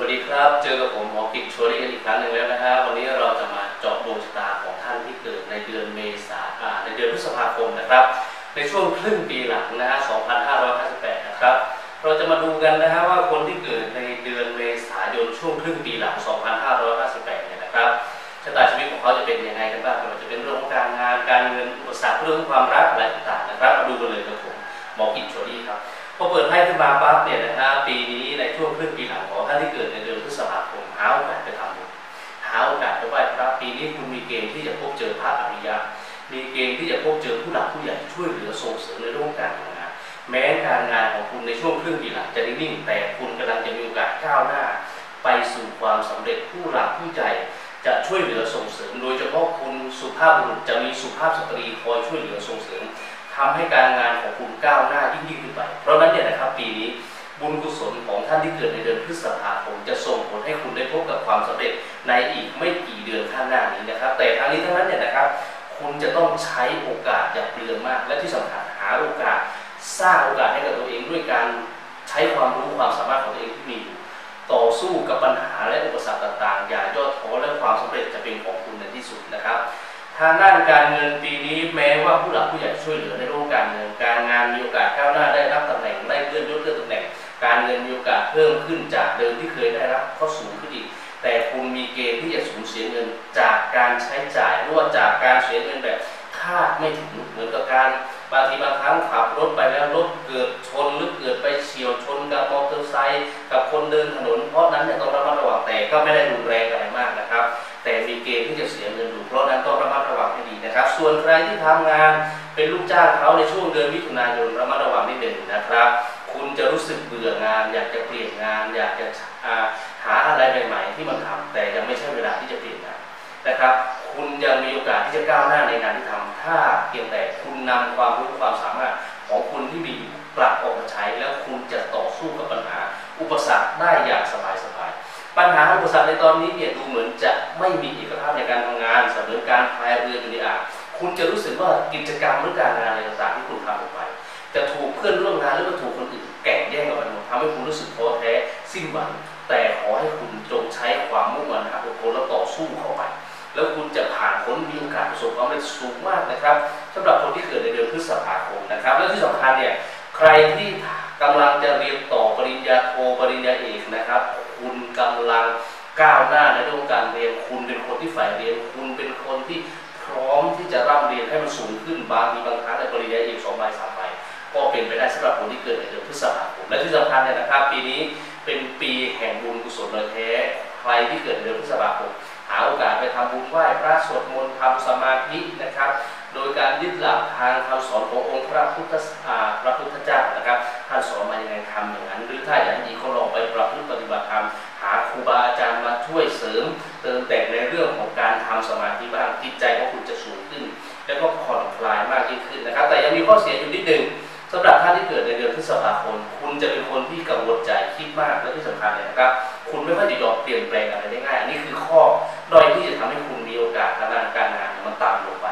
วัสดีครับ เจอกับผมหมอกิจโชลี่กันอีกครั้งหนึ่งแล้วนะฮะวันนี้เราจะมาเจาะดวงชะตาของท่านที่เกิดในเดือนเมษาในเดือนพฤษภาคมนะครับ ในช่วงครึ่งปีหลังนะฮะ 2558 นะครับ เราจะมาดูกันนะฮะว่าคนที่เกิดในเดือนเมษายนช่วงครึ่งปีหลัง 2558 เนี่ยนะครับชะตาชีวิตของเขาจะเป็นยังไงกันบ้างม่ว่าจะเป็นเรื่องของการงาน การเงิน อุปสรรคเรื่องความรักอะไรต่างๆนะครับ มาดูกันเลยครับผมหมอกิจโชลี่ พอเปิดไพ่ขึ้นมาปั๊บเนี่ยนะฮะปีนี้ในช่วงครึ่งปีหลังของท่านที่เกิดในเดือนพฤษภาคมหาโอกาสไปทำบุญหาโอกาสไปไหว้พระปีนี้คุณมีเกณฑ์ที่จะพบเจอพระอริยะมีเกณฑ์ที่จะพบเจอผู้หลักผู้ใหญ่ช่วยเหลือส่งเสริมในเรื่องการงาน แม้การงานของคุณในช่วงครึ่งปีหลังจะนิ่งๆแต่คุณกำลังจะมีโอกาสก้าวหน้า ไปสู่ความสำเร็จผู้หลักผู้ใหญ่จะช่วยเหลือส่งเสริม โดยเฉพาะคุณสุภาพบุรุษจะมีสุภาพสตรีคอยช่วยเหลือส่งเสริม ทำให้การงานของคุณก้าวหน้ายิ่งยิ่งขึ้นไป เพราะนั้นเนี่ยนะครับปีนี้บุญกุศลของท่านที่เกิดในเดือนพฤษภาคมจะส่งผลให้คุณได้พบกับความสำเร็จในอีกไม่กี่เดือนข้างหน้านี้นะครับ แต่ทั้งนี้ทั้งนั้นเนี่ยนะครับ คุณจะต้องใช้โอกาสอย่าเปลืองมาก และที่สำคัญหาโอกาสสร้างโอกาสให้กับตัวเองด้วยการใช้ความรู้ความสามารถของตัวเองที่มีอยู่ต่อสู้กับปัญหาและอุปสรรคต่างๆ อย่าย่อ ทางด้านการเงินปีนี้แม้ว่าผู้หลักผู้ใหญ่ช่วยเหลือในเรื่องการเงินการงานมีโอกาสก้าวหน้าได้รับตำแหน่งได้เลื่อนยศเลื่อนตำแหน่ง การเงินมีโอกาสเพิ่มขึ้นจากเดิมที่เคยได้รับก็สูงขึ้นอีกแต่คุณมีเกณฑ์ที่จะสูญเสียเงินจากการใช้จ่ายหรือว่าจากการเสียเงินแบบคาดไม่ถึงเหมือนกับการบางทีบางครั้งขับรถไปแล้วรถเกิดชนหรือเกิดไปเฉียวชนกับมอเตอร์ไซค์กับคนเดินถนน เพราะนั้นเนี่ยต้องระมัดระวังแต่ก็ไม่ได้รุนแรงอะไรมากนะครับ แต่มีเกณฑ์ที่จะเสียเงินอยู่เพราะนั้นต้อง นะครับ ส่วนใครที่ทำงานเป็นลูกจ้างเขาในช่วงเดือนมิถุนายนระมัดระวังนิดหนึ่งนะครับ คุณจะรู้สึกเบื่องาน อยากจะเปลี่ยนงาน อยากจะหาอะไรใหม่ๆที่มันทำแต่ยังไม่ใช่เวลาที่จะเปลี่ยนงานนะครับ คุณยังมีโอกาสที่จะก้าวหน้าในงานที่ทำถ้าเพียงแต่คุณนำความรู้ความสามารถของคุณที่มีอยู่กลับออกมาใช้แล้วคุณจะต่อสู้กับปัญหา อุปสรรคได้อย่างสบายๆปัญหาอุปสรรคในตอนนี้เนี่ยดูเหมือนจะไม่มีเอกภาพในการ คุณจะรู้สึกว่ากิจกรรมหรือการงานอะไรต่างๆที่คุณทำออกไป จะถูกเพื่อนร่วมงานหรือว่าถูกคนอื่นแก่งแย่งกันไปหมดทำให้คุณรู้สึกท้อแท้สิ้นหวังแต่ขอให้คุณจงใช้ความมุ่งมั่นหาผลแล้วต่อสู้เข้าไป แล้วคุณจะผ่านพ้นมีโอกาสประสบความสำเร็จสูงมากนะครับสำหรับคนที่เกิดในเดือนพฤษภาคมนะครับ และที่สำคัญเนี่ยใครที่กำลังจะเรียนต่อปริญญาโทปริญญาเอกนะครับ คุณกำลังก้าวหน้าในเรื่องการเรียนคุณเป็นคนที่ฝ่ายเรียน คุณเป็นคนที่ พร้อมที่จะร่ำเรียนให้มันสูงขึ้นบางทีบางครั้งในปริญญาเอกสองใบสามใบก็เป็นไปได้สำหรับคนที่เกิดในเดือนพฤษภาคมและที่สำคัญเนี่ยนะครับ ปีนี้เป็นปีแห่งบุญกุศลเลยแท้ใครที่เกิดเดือนพฤษภาคมหาโอกาสไปทำบุญไหว้พระสวดมนต์ทำสมาธินะครับ โดยการยึดหลักทางคำสอนขององค์พระพุทธพระพุทธเจ้านะครับท่านสอนมาอย่างไรทำอย่างนั้น หรือถ้าอย่างนี้ก็ลองไปประพฤติปฏิบัติธรรมหาครูบาอาจารย์มาช่วยเสริม เติมแต่งในเรื่องของการทำสมาธิ จิตใจของคุณจะสูงขึ้น แล้วก็ผ่อนคลายมากยิ่งขึ้นนะครับ แต่ยังมีข้อเสียอยู่นิดหนึ่งสำหรับท่านที่เกิดในเดือนพฤษภาคมคุณจะเป็นคนที่กังวลใจคิดมากและที่สำคัญเนี่ยนะครับ คุณไม่ค่อยจะยอมเปลี่ยนแปลงอะไรได้ง่าย อันนี้คือข้อด้อยที่จะทำให้คุณมีโอกาสทางด้านการงานมันต่ำลงไป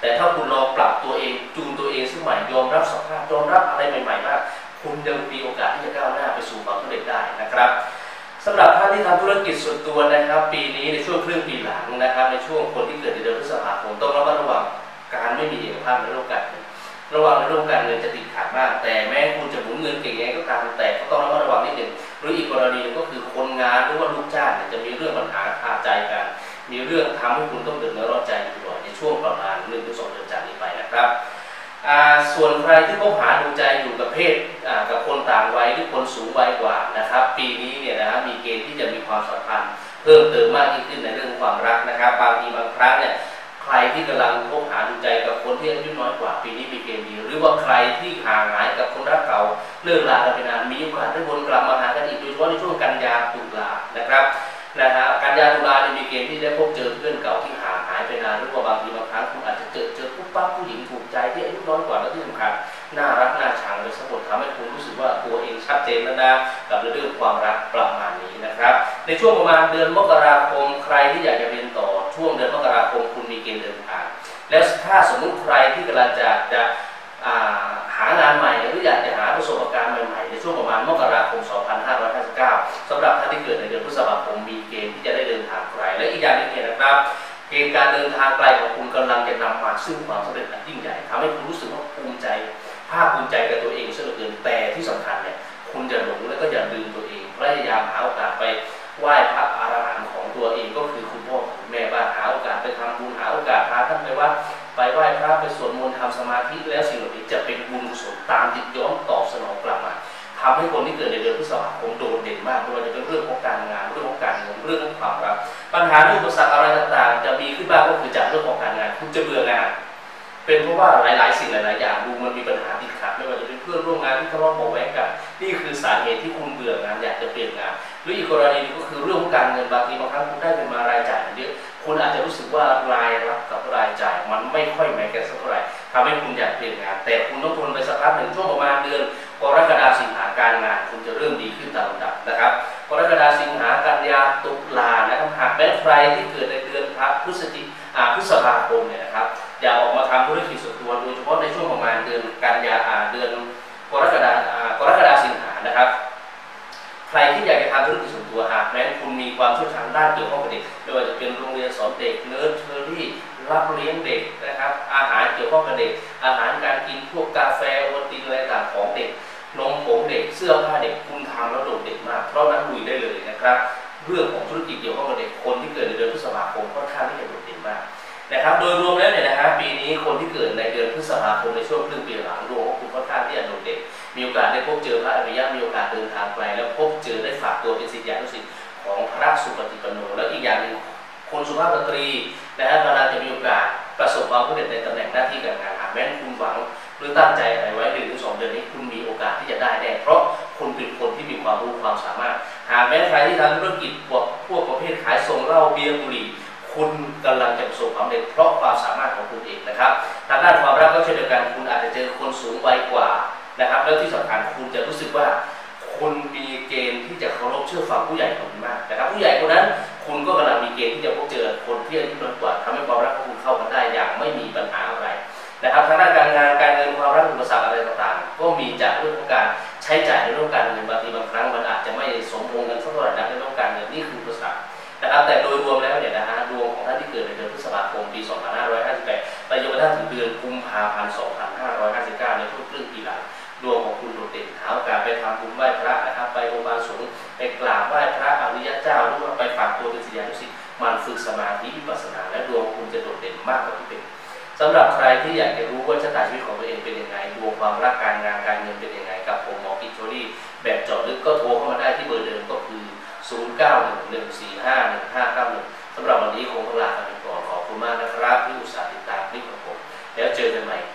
แต่ถ้าคุณลองปรับตัวเองจูนตัวเองสมัยยอมรับสภาพยอมรับอะไรใหม่ๆมากคุณยังมีโอกาสที่จะก้าวหน้าไปสู่ความสำเร็จได้นะครับ สำหรับท่านที่ทำธุรกิจส่วนตัวนะครับ ปีนี้ในช่วงครึ่งปีหลังนะครับ ในช่วงคนที่เกิดในเดือนพฤษภาคมต้องระมัดระวังการไม่มีเอกภาพในโลกการเงินระวังในเรื่องการเงินจะติดขัดมาก แต่แม้คุณจะหมุนเงินเก่งยังไงก็ตามแต่ก็ต้องระมัดระวังนิดหนึ่งหรืออีกกรณีนึงก็คือคนงานหรือว่าลูกจ้างจะมีเรื่องปัญหาคาใจกัน มีเรื่องทำให้คุณต้องเดือดร้อนใจอยู่บ่อยในช่วงประมาณ1นถึงสองเดือนจากนี้ไปนะครับ ส่วนใครที่คบหาดูใจอยู่กับเพศกับคนต่างวัยหรือคนสูงวัยกว่านะครับ ปีนี้เนี่ยนะมีเกณฑ์ที่จะมีความสัมพันธ์เพิ่มเติมมากยิ่งขึ้นในเรื่องความรักนะครับ บางทีบางครั้งเนี่ยใครที่กำลังคบหาดูใจกับคนที่อายุน้อยกว่า ปีนี้มีเกณฑ์ดีหรือว่าใครที่ห่างหายกับคนรักเก่าเลิกลากันไปนานมีโอกาสได้วนกลับมาหากันอีกโดยเฉพาะในช่วงกันยาตุลานะครับนะฮะกันยาตุลา ปั๊บผู้หญิงถูกใจที่อายุน้อยกว่าและที่สำคัญน่ารักน่าชังเลยสมบูรณ์ทำให้คุณรู้สึกว่าตัวเองชัดเจนแล้วนะกับเรื่องความรักประมาณนี้นะครับ ในช่วงประมาณเดือนมกราคมใครที่อยากจะเรียนต่อช่วงเดือนมกราคมคุณมีเกณฑ์เดินทางแล้วถ้าสมมุติใครที่กำลังจะจะหางานใหม่หรืออยากจะหาประสบการณ์ใหม่ๆในช่วงประมาณมกราคม 2559สำหรับท่านที่เกิดในเดือนพฤษภาคมมีเกณฑ์ที่จะได้เดินทางไกลและอีกอย่างหนึงเนี่ยนะครับ เกณฑ์การเดินทางไกลของคุณกำลังจะนำมาซึ่งความสำเร็จอันยิ่งใหญ่ทำให้คุณรู้สึกว่าภูมิใจภาคภูมิใจกับตัวเองเสียเหลือเกินแต่ที่สำคัญเนี่ยคุณจะหลงและก็อย่าลืมตัวเองพยายามหาโอกาสไปไหว้พระอรหันต์ของตัวเองก็คือคุณพ่อคุณแม่บ้างหาโอกาสไปทำบุญหาโอกาสพาท่านไปวัดไปไหว้พระไปสวดมนต์ทำสมาธิแล้วสิ่งเหล่านี้จะเป็นบุญกุศลตามติดย้อนตอบสนองกลับมาทำให้คนที่เกิดในเดือนพฤษภาคมโดดเด่นมากไม่ว่าจะเป็นเรื่องของการงานเรื่องของ เรื่องของความรักปัญหาเรื่องอุปสรรคอะไรต่างๆ จะมีขึ้นบ้างก็คือจากเรื่องของการงานคุณจะเบื่องานเป็นเพราะว่าหลายๆ สิ่งหลายๆอย่างดูมันมีปัญหาติดขัดไม่ว่าจะเป็นเพื่อนร่วมงานที่ทะเลาะเบาะแว้งกันนี่คือสาเหตุที่คุณเบื่องานอยากจะเปลี่ยนงาน หรืออีกกรณีหนึงก็คือเรื่องของการเงินบางทีบางครั้งคุณได้เป็นมารายจ่ายเยอะคุณอาจจะรู้สึกว่ารายรับกับรายจ่ายมันไม่ค่อยแมทกันสักเท่าไหร่ทำให้คุณอยากเปลี่ยนงาน แต่คุณต้องทนไปสักพักหนึ่งช่วง นี้คนที่เกิดในเดือนพฤษภาคมในช่วงครึ่งปีหลังดวงของคุณค่อนข้างที่จะโดดเด่นมีโอกาสได้พบเจอพระอริยะมีโอกาสเดินทางไกลแล้วพบเจอได้ฝากตัวเป็นศิษยานุศิษย์ของพระสุปฏิปันโนแล้วอีกอย่างหนึ่งคนสุภาพสตรีนะฮะกำลังจะมีโอกาสประสบความสำเร็จในตำแหน่งหน้าที่การงานหากแม้คุณหวังหรือตั้งใจอะไรไว้หนึ่งถึงสองเดือนนี้คุณมีโอกาสที่จะได้แน่เพราะคุณเป็นคนที่มีความรู้ความสามารถ หากแม้ใครที่ทำธุรกิจพวกพวกประเภทขายส่งเหล้าเบียร์บุหรี่ คุณกำลังจะประสบความสำเร็จเพราะความสามารถของคุณเองนะครับทางด้านความรักก็เช่นเดียวกันคุณอาจจะเจอคนสูงวัยกว่านะครับ แล้วที่สำคัญคุณจะรู้สึกว่าคุณมีเกณฑ์ที่จะเคารพเชื่อฟังผู้ใหญ่ของคุณมากนะครับ ผู้ใหญ่คนนั้นคุณก็กำลังมีเกณฑ์ที่จะพบเจอคนที่อายุน้อยกว่าทำให้ความรักของคุณเข้ากันได้อย่างไม่มีปัญหาอะไรนะครับทางด้านการงานการเงินความรักอุปสรรคอะไรต่างๆ ก็มีจากเรื่องของการใช้จ่ายในเรื่องการเงินบางทีบางครั้งมันอาจจะไม่สมพงกันสักเท่าไหร่นักในเรื่องการเงินนี่คืออุปสรรคนะครับแต่โดยรวมแล้วเนี่ยนะฮะ ไปจนกระทั่งถึงเดือนกุมภาพันธ์2559ในช่วงครึ่งปีหลังดวงของคุณโดดเด่นหาโอกาสไปทำบุญไหว้พระนะครับ ไปโรงพยาบาสงไปกราบไหว้พระอริยเจ้าหรือว่าไปฝากตัวเป็นศิษยานุศิษย์มันฝึกสมาธิวิปัสสนาและดวงคุณจะโดดเด่นมากกว่าที่เป็นสำหรับใครที่อยากจะรู้ว่าชะตาชีวิตของตัวเองเป็นยังไงดวงความรักการงานการเงินเป็นยังไงกับผมหมอกิจโชลี่แบบเจาะลึกก็โทรเข้ามาได้ที่เบอร์เดิมก็คือ 0911451591สำหรับวันนี้คงต้องลาไปก่อนขอบคุณมากนะครับที่ เจอกันใหม่